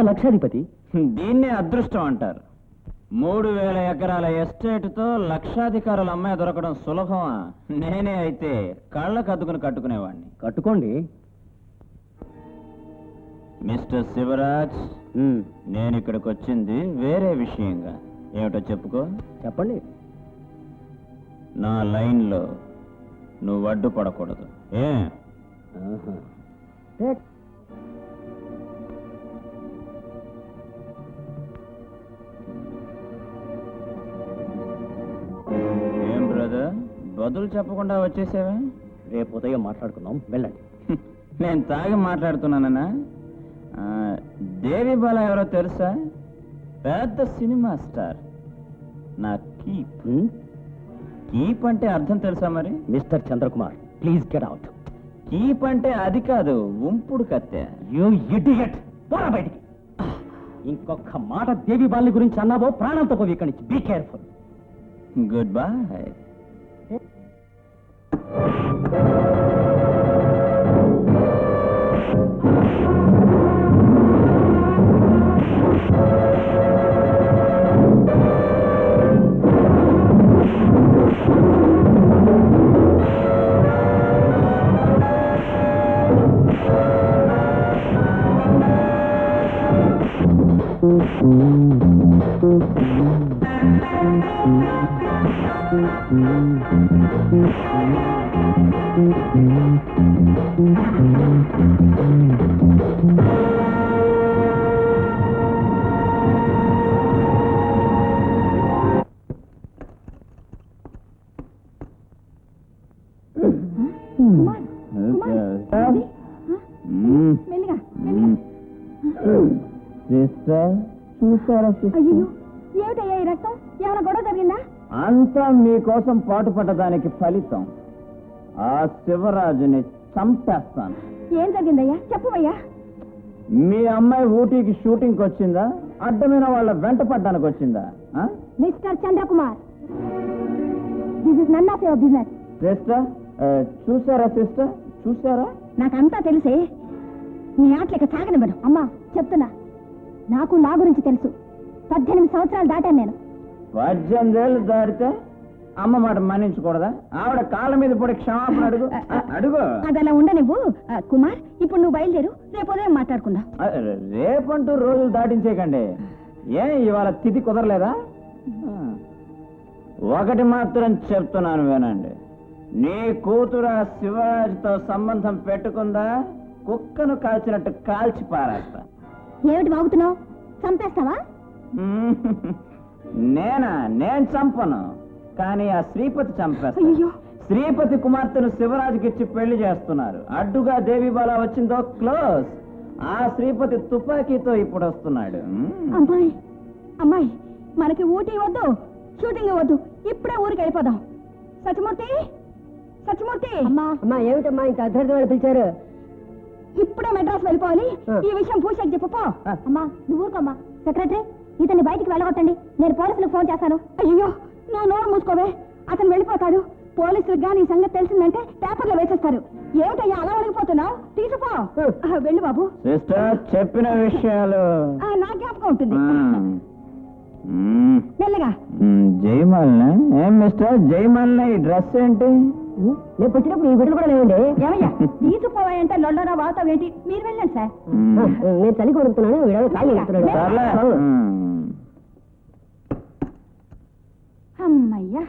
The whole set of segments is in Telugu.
లక్షాధిపతి. దీన్నే అదృష్టం అంటారు. మూడు వేల ఎకరాల ఎస్టేట్తో లక్షాధికారుల అమ్మాయి దొరకడం సులభమా? నేనే అయితే కళ్ళకు అద్దుకుని కట్టుకునేవాడిని కట్టుకోండి. మిస్టర్ శివరాజ్ నేను ఇక్కడికి వచ్చింది వేరే విషయంగా. ఏమిటో చెప్పుకో. చెప్పండి. నా లైన్లో నువ్వు అడ్డుపడకూడదు. ఏం? బదులు చెప్పకుండా వచ్చేసావే? రేపు ఉదయం మాట్లాడుకుందాం. వెళ్ళండి. నేను తాగి మాట్లాడుతున్నానన్నా. దేవి బాల ఎవరో తెలుసా? పెద్ద సినిమా స్టార్. నా కీప్. కీప్ అంటే అర్థం తెలుసా మరి? Mister Chandrakumar please get out. Keep అంటే అది కాదు ఉంపుడు కత్తె. You idiot! పోరా బయటికి. ఇంకొక మాట దేవి బాలి గురించి అన్నావో ప్రాణంతో పోయి ఇక్కడి నుంచి. Be careful. Good boy. thank you. మెల్లిగా సిస్టర్ చూసారా అయ్యో ఏమిటయ్యా ఈ రక్తం? ఏమైనా గొడవ జరిగిందా? అంతా మీకోసం పాటుపడ్డదానికి ఫలితం. ఆ శివరాజుని చంపేస్తాను. ఏం జరిగిందయ్యా? చెప్పవయ్యా. మీ అమ్మాయి ఊటీకి షూటింగ్కి వచ్చిందా? అడ్డమైన వాళ్ళ వెంట పడ్డానికి వచ్చిందా? ఆ? Mister Chandrakumar. This is none of your business sister ఆ, చూసారా సిస్టర్? చూసారా? నాకంతా తెలిసే. నీ ఆటలకి సాగనివ్వను. అమ్మా చెప్తున్నా. నాకు నా గురించి తెలుసు. పద్దెనిమిది సంవత్సరాలు దాటాను నేను. పద్దెనిమిదేళ్ళు దాటితే అమ్మ మాట మన్నించకూడదా? ఆవిడ కాళ్ళ మీద పడి క్షమాపణ అడుగు. అడుగు. అది అలా ఉండనివ్వు. ఆ, కుమార్ ఇప్పుడు నువ్వు బయలుదేరు. రేపు ఉదయం మాట్లాడుకుందాం. రేపంటూ రోజులు దాటించేయకండి ఏ ఇవాళ తిథి కుదరలేదా. ఒకటి మాత్రం చెప్తున్నాను వినండి. నీ కూతురు ఆ శివాజీతో సంబంధం పెట్టుకుందా? కుక్కను కాల్చినట్టు కాల్చి పారేస్తా. ఏమిటి బాగుతున్నావు? చంపేస్తావా. నేనా? నేను చంపను. కానీ ఆ శ్రీపతి చంపేస్తా అయ్యో శ్రీపతి కుమార్తెను శివరాజుకి ఇచ్చి పెళ్ళి చేస్తున్నారు. అడ్డుగా దేవి బాల వచ్చిందో? క్లోజ్. ఆ శ్రీపతి తుపాకీతో ఇప్పుడు వస్తున్నాడు మ్మ్. అమ్మాయి అమ్మాయి మనకి ఊటీ వద్దు షూటింగ్ వద్దు ఇప్పుడే ఊరికి వెళ్ళిపోదాం. సత్యమూర్తి? సత్యమూర్తి? అమ్మా అమ్మా ఏమిటమ్మా ఇంత అర్ధర్థమైన పిలిచారు? ఇప్పుడే మెడ్రాస్ వెళ్ళిపోవాలి. ఈ విషయం పూషకి చెప్పు పో. అమ్మా నువ్వు ఊరుకోమ్మా. సెక్రటరీ ఇతన్ని బయటికి వెళ్ళగొట్టండి. నేను పోలీసులకు ఫోన్ చేస్తాను. అయ్యో నువ్వు నోరు మూసుకోవే. అతను వెళ్ళిపోతాడు. పోలీసులకు కానీ ఈ సంగతి తెలిసిందంటే పేపర్లో వేసేస్తారు. ఏమిటయ్యా అలా ఒడిగిపోతున్నావు తీసుకుపో ఆ, వెళ్ళు బాబు. సిస్టర్ చెప్పిన విషయాలు. ఆ, నా జ్ఞాపకం ఉంటుంది. మెల్లగా. జయమాలనా? ఏం మిస్టర్? జయమాలనా ఈ డ్రెస్ ఏంటి? నేను పుట్టినప్పుడు ఈ బిడ్డలు కూడా లేవండి. ఏమయ్యా? తీసుకుపోవాయంటే లొల్లరా వాతావు ఏంటి? మీరు వెళ్ళండి సార్. నేను చలి కొడుతున్నాను వీడేదో కాళ్ళు కొడుతున్నాడు. అమ్మయ్యా.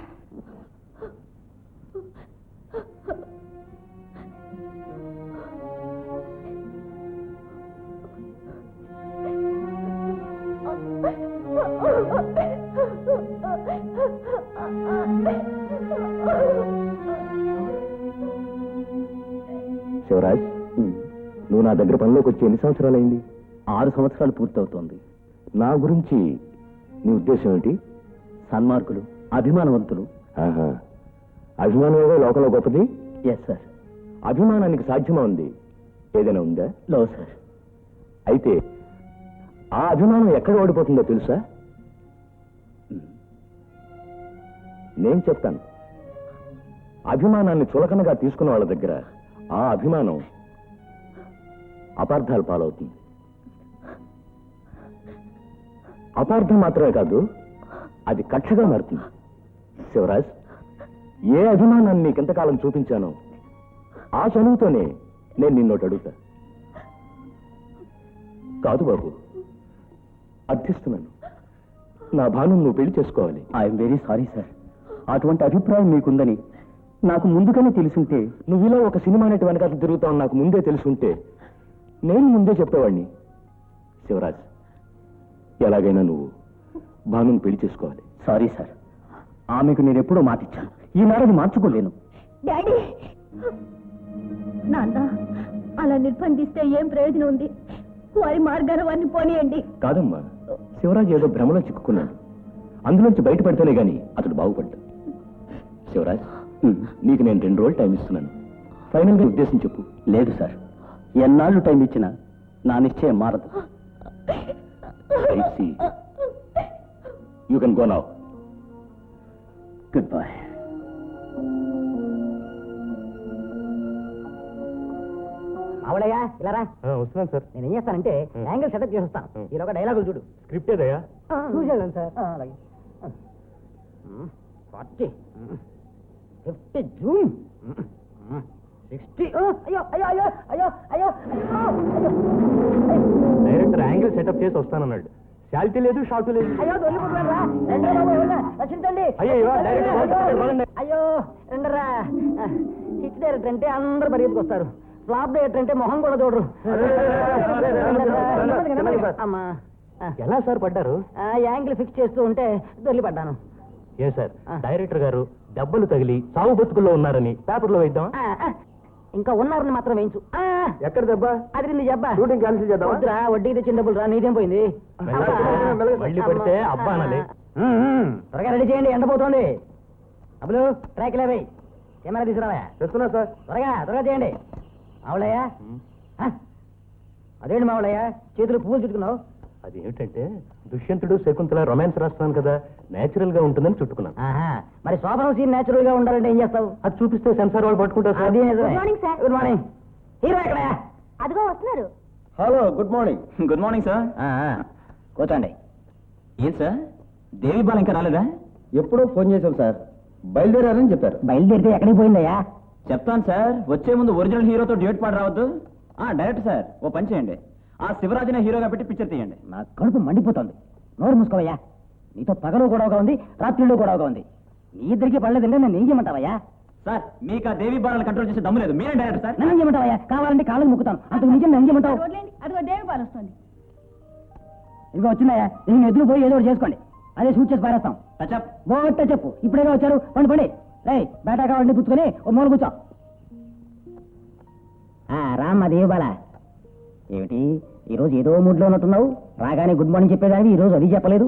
శివరాజ్ నువ్వు నా దగ్గర పనిలోకి వచ్చి ఎన్ని సంవత్సరాలైంది? ఆరు సంవత్సరాలు పూర్తవుతోంది. నా గురించి నీ ఉద్దేశం ఏంటి సన్మార్కులు అభిమానవంతులు. ఆహా. అభిమానమే లోకంలో గొప్పది? ఎస్ సార్ అభిమానానికి సాధ్యమా ఉంది? ఏదైనా ఉందా? లో సార్ అయితే ఆ అభిమానం ఎక్కడ ఓడిపోతుందో తెలుసా? నేను చెప్తాను. అభిమానాన్ని చులకనగా తీసుకున్న వాళ్ళ దగ్గర ఆ అభిమానం అపార్థాలు పాలవుతుంది. అపార్థం మాత్రమే కాదు అది కక్షగా మారుతుంది. శివరాజ్ ఏ అభిమానాన్ని నీకెంతకాలం చూపించానో ఆ చనువుతోనే నేను నిన్నోటి అడుగుతా. కాదు బాబు అర్థిస్తున్నాను. నా భాను నువ్వు పెళ్ళి చేసుకోవాలి. I'm very sorry sir. అటువంటి అభిప్రాయం మీకుందని నాకు ముందుగానే తెలుసుంటే నువ్వు ఇలా ఒక సినిమా నటి వెనకాల తిరుగుతావు నాకు ముందే తెలుసుంటే నేను ముందే చెప్పేవాడిని. శివరాజ్ ఎలాగైనా నువ్వు భానుని పెళ్ళి చేసుకోవాలి. Sorry sir. ఆమెకు నేను ఎప్పుడో మాటిచ్చాను ఈనాడు అది మార్చుకోలేను. డాడీ! నాన్న అలా నిర్బంధిస్తే ఏం ప్రయోజనం ఉంది? వారి మార్గాన వారిని పోనీయండి. కాదమ్మా శివరాజ్ ఏదో భ్రమలో చిక్కుకున్నాడు. అందులోంచి బయటపడితేనే గాని అతడు బాగుపడ్డా శివరాజ్ నీకు నేను రెండు రోజులు టైం ఇస్తున్నాను. ఫైనల్గా ఉద్దేశం చెప్పు. లేదు సార్. ఎన్నాళ్ళు టైం ఇచ్చినా నా నిశ్చయం మారదు. You can go now good boy Mavalayya ఇలా రా. వస్తున్నాను సార్. నేను ఏం చేస్తానంటే యాంగిల్ సెటప్ చేసి వస్తాను. ఈలోగా డైలాగులు చూడు. స్క్రిప్ట్ ఏదయ్యా చూసాను సార్. అలాగే. Forty fifty zoom sixty. అయ్యో అయ్యో అయ్యో అయ్యో అయ్యో అయ్యో డైరెక్టర్ యాంగిల్ సెటప్ చేసి వస్తానన్నాడు. శాలిటీ లేదు షార్ట్ లేదు. అయ్యో బాబు ఎవరన్నా రక్షించండి. డైరెక్టర్ రెండరా. హిట్ డైరెక్టర్ అంటే అందరు పరిగెత్తుకొస్తారు. ఫ్లాప్ డైరెక్టర్ అంటే మొహం కూడా చూడరు. అమ్మా. ఎలా సార్ పడ్డారు? యాంగిల్ ఫిక్స్ చేస్తూ ఉంటే దొరికిపడ్డాను ఏ సార్. డైరెక్టర్ గారు దెబ్బలు తగిలి సాగు బతుకుల్లో ఉన్నారని పేపర్లో వేద్దాం ఇంకా ఉన్నారని మాత్రం వేయించు. ఎక్కడ దెబ్బ? అది నీ జబ్బా. షూటింగ్ క్యాన్సిల్ చేద్దామా? వద్దురా వడ్డీకి తెచ్చిన డబ్బులు రా నీదేం పోయింది? మళ్ళీ పడితే. అబ్బా అనాలి. త్వరగా రెడీ చేయండి ఎండపోతోంది అబ్బులు ట్రాక్ లేవై కెమెరా తీసుకురావా చేస్తున్నా సార్. త్వరగా త్వరగా చేయండి. మావళయ్య ఆ? అదేంటి మావళయ్య చేతులు పువ్వులు చుట్టుకున్నావు? అది ఏమిటంటే దుష్యంతుడు శకుంతల రొమాన్స్ రాస్తున్నాను కదా నేచురల్గా ఉంటుందని చుట్టుకున్నాను. ఆహా మరి శోభనం సీన్ నేచురల్గా ఉండాలంటే ఏం చేస్తావు? అది చూపిస్తే సెన్సార్ వాళ్ళు పట్టుకుంటారు sir. Good morning, sir. Good morning hero ఎక్కడ అదిగో వస్తున్నారు. Hello good morning good morning sir కూర్చోండి. ఏం సార్ దేవి బాల ఇంకా రాలేదా? ఎప్పుడో ఫోన్ చేశాం సార్ బయలుదేరారని చెప్పారు. బయలుదేరితే ఎక్కడికి పోయిందయ్యా? చెప్తాను సార్ వచ్చే ముందు ఒరిజినల్ హీరోతో డ్యూట్ పాట రావద్దు. ఆ డైరెక్ట్ సార్ ఓ పని చేయండి. ఆ శివరాజునే హీరోగా పెట్టి పిక్చర్ తీయండి. నా కడుపు మండిపోతుంది. నోరు మూసుకోవయ్యా. నీతో పగలు గొడవగా ఉంది రాత్రిలో గొడవగా ఉంది. నీ ఇద్దరికి పడలేదంటే నేను ఏం చేయమంటావయ్యా? సార్ మీకు ఆ దేవి బాలను కంట్రోల్ చేసే దమ్ము లేదు. మీరే డైరెక్ట్ సార్? నన్ను ఏం చేయమంటావయ్యా? కావాలంటే కాళ్ళకి ముక్కుతాను. అంతకు నిజం నేను ఏం చేయమంటావు? రోడ్లేండి అదిగో దేవి వస్తుంది. ఇదిగో వచ్చిందయ్యా. నేను ఎదురు పోయి ఏదో ఒకటి చేసుకోండి. అదే షూట్ చేసి పారేస్తాం. బోట్టే చెప్పు ఇప్పుడేగా వచ్చారు? పండి పండి. రై బేటా కావాలంటే పుచ్చుకొని ఓ మూల కూర్చో. రామ్ అది బాలా ఏమిటి ఈరోజు ఏదో మూడ్లో ఉన్నట్టున్నావు? రాగానే గుడ్ మార్నింగ్ చెప్పేదానికి ఈరోజు అది చెప్పలేదు?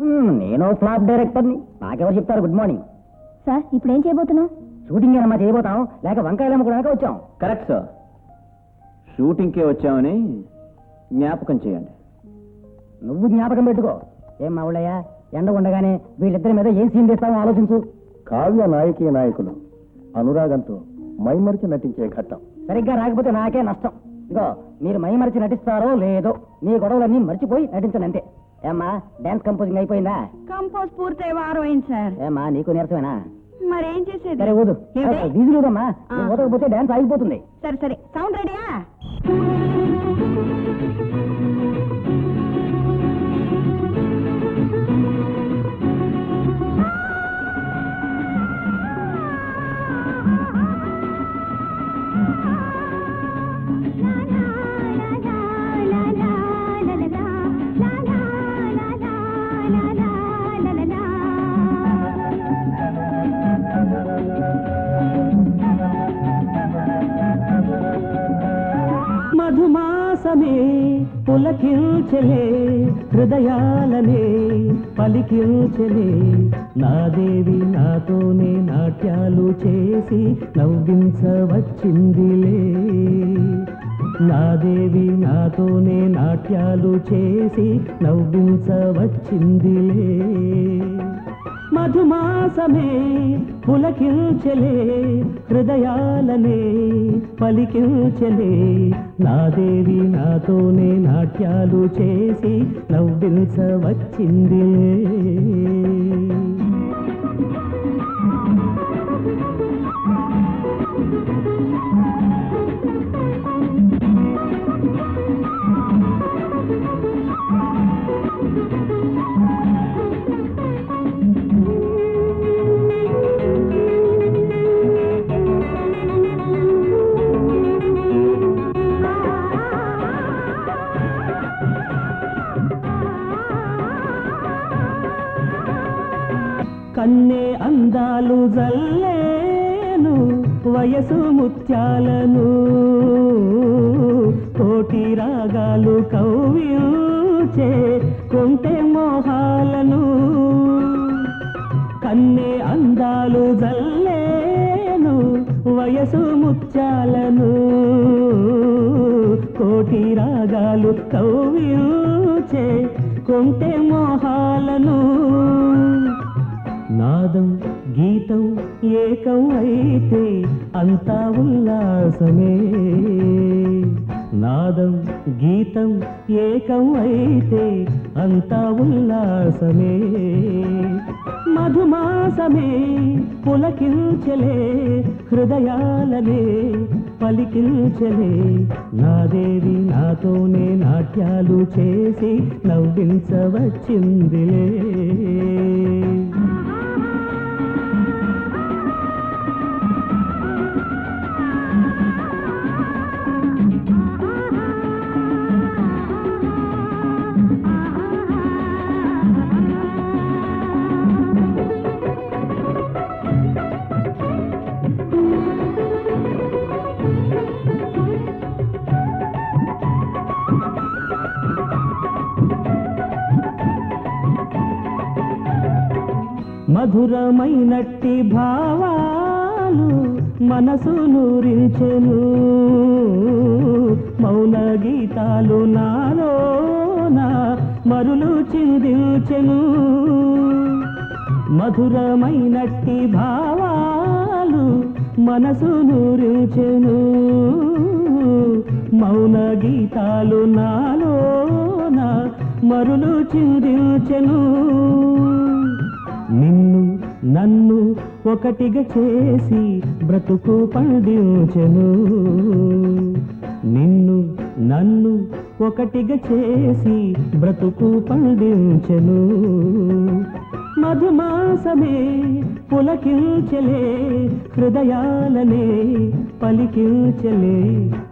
మ్మ్, నేను ఫ్లాప్ డైరెక్టర్ని నాకెవరు చెప్తారు గుడ్ మార్నింగ్ సార్ ఇప్పుడు ఏం చేయబోతున్నావు? షూటింగ్ ఏనమ్మా చేయబోతాం. లేక వంకాయలు అమ్ముకోవడానికి వచ్చాం. కరెక్ట్ సార్ షూటింగ్కే వచ్చామని జ్ఞాపకం చేయండి. నువ్వు జ్ఞాపకం పెట్టుకో. ఏం మావుళ్ళయ్యా ఎండ ఉండగానే వీళ్ళిద్దరి మీద ఏం సీన్ తీస్తామో ఆలోచించు. కావ్య నాయకీ నాయకులు అనురాగంతో మైమరిచి నటించే ఘట్టం. సరిగ్గా రాకపోతే నాకే నష్టం. ఇగో మీరు మై మరిచి నటిస్తారో లేదో మీ గొడవలన్నీ మర్చిపోయి నటించండి అంతే ఏమ్మా డాన్స్ కంపోజింగ్ అయిపోయిందా? కంపోజ్ పూర్తయి వారం అయింది సార్. ఏమ్మా నీకు నీరసమేనా? మరేం చేసేది? సరే ఊదు. ఏమిటి? వీధులు ఊదమ్మా. ఆ. నువ్వు ఊదకపోతే డాన్స్ ఆగిపోతుంది. సరే సరే సౌండ్ రెడీయా? మధుమాసమే పులకించలే హృదయాలనే పలికించలే నాదేవి నాతోనే నాట్యాలు చేసి నవ్వించవచ్చిందిలే. నాదేవి నాతోనే నాట్యాలు చేసి నవ్వించవచ్చిందిలే. మధుమాసమే పులకించలే హృదయాలనే పలికించలే. నాదేవి నాతోనే నాట్యాలు చేసి నవ్వించవచ్చిందిలే రాగాలు కవ్యూచే కొంటే మోహాలను. కన్నే అందాలు జల్లేను వయసు ముత్యాలను. కోటి రాగాలు కవ్యూచే కొంటే మోహాలను. నాదం గీతం ఏకం అయితే అంతా ఉల్లాసమే. నాదం గీతం ఏకం అయితే అంతా ఉల్లాసమే. మధుమాసమే పులకించలే హృదయాలనే పలికించలే. నాదేవి నాతోనే నాట్యాలు చేసి నవ్వించవచ్చిందిలే మధురమైనట్టి భావాలు మనసు నూరించెను మౌన గీతాలు నాలోన మరులు చిందించెను మధురమైనట్టి భావాలు మనసు నూరించెను మౌన గీతాలు నాలోన మరులు చిందించెను నిన్ను నన్ను ఒకటిగా చేసి బ్రతుకు పండించెను. నిన్ను నన్ను ఒకటిగా చేసి బ్రతుకు పండించెను. మధుమాసమే పులకించలే హృదయాలనే పలికించలే.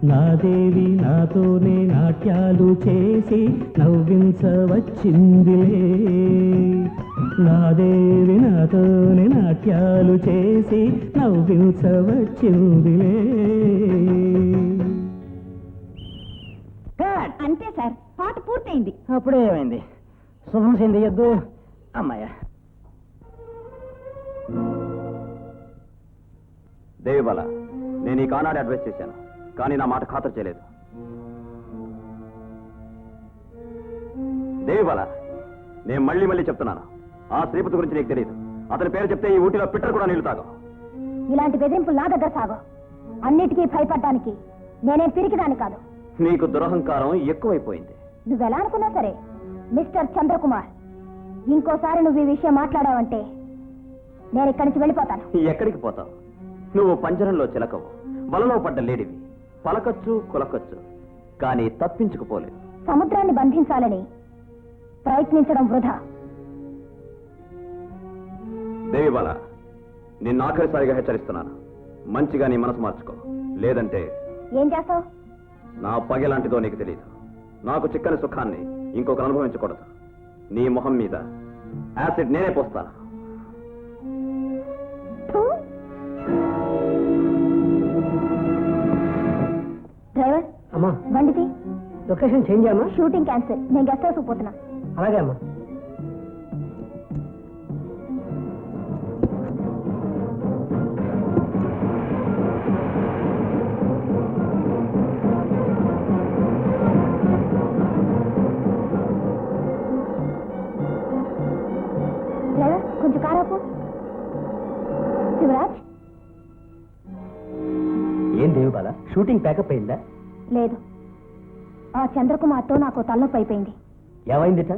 నా దేవి నాతోనే నాట్యాలు చేసి నవ్వించవచ్చిందిలే. నా దేవి నాతోనే నాట్యాలు చేసి నవ్వించవచ్చిందిలే. అంతే సార్. పాట పూర్తయింది. అప్పుడే ఏమైంది? శుభం చెందియద్దు అమ్మాయ దేవిబల నేను ఈ కానాడు అడ్వైస్ చేశాను కానీ నా మాట ఖాతరు చేయలేదు. దేవిబల నేను మళ్ళీ మళ్ళీ చెప్తున్నాను. ఆ శ్రీపతి గురించి నీకు తెలియదు అతని పేరు చెప్తే ఈ ఊటిలో పిట్టలు కూడా నీళ్ళు తాగవు. ఇలాంటి బెదిరింపులు నా దగ్గర సాగు అన్నిటికీ భయపడ్డానికి నేనేం పిరికిదాన్ని కాదు. నీకు దురహంకారం ఎక్కువైపోయింది. నువ్వెలా అనుకున్నా సరే మిస్టర్ చంద్రకుమార్ ఇంకోసారి నువ్వు ఈ విషయం మాట్లాడావంటే నేను ఇక్కడి నుంచి వెళ్ళిపోతాను. ఎక్కడికి పోతావు? నువ్వు పంజరంలో చిలకవు వలలో పడ్డ లేడివి. పలకచ్చు కులకచ్చు కానీ తప్పించుకుపోలేవు సముద్రాన్ని బంధించాలని ప్రయత్నించడం వృధా. దేవిబాల నిన్ను ఆఖరిసారిగా హెచ్చరిస్తున్నాను. మంచిగా నీ మనసు మార్చుకో. లేదంటే ఏం చేస్తావు? నా పగెలాంటిదో నీకు తెలియదు నాకు చిక్కని సుఖాన్ని ఇంకొక అనుభవించకూడదు. నీ మొహం మీద యాసిడ్ నేనే పోస్తాను. డ్రైవర్? అమ్మా. బండిది లొకేషన్ చేంజ్ అమ్మా షూటింగ్ క్యాన్సిల్. నేను గెస్ట్ హౌస్ పోతున్నా. అలాగే అమ్మా. షూటింగ్ ప్యాకప్ అయిందా? లేదు. ఆ చంద్రకుమార్తో నాకు తలనొప్పి అయిపోయింది. ఏమైందిట?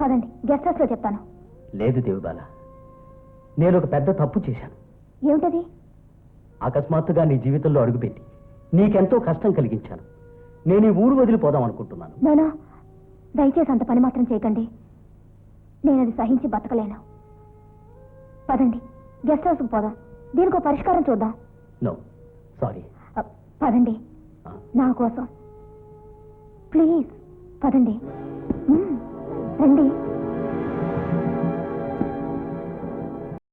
పదండి గెస్ట్ హౌస్లో చెప్తాను. లేదు దేవిబాల. నేను ఒక పెద్ద తప్పు చేశాను. ఏమిటది? అకస్మాత్తుగా నీ జీవితంలో అడుగుపెట్టి నీకెంతో కష్టం కలిగించాను. నేను ఈ ఊరు వదిలిపోదాం అనుకుంటున్నాను. నానా దయచేసి అంత పని మాత్రం చేయకండి. నేను అది సహించి బతకలేను. పదండి గెస్ట్ హౌస్కి పోదాం. దీనికి పరిష్కారం చూద్దాం. No sorry. పదండి. నా కోసం. ప్లీజ్ పదండి. రండి.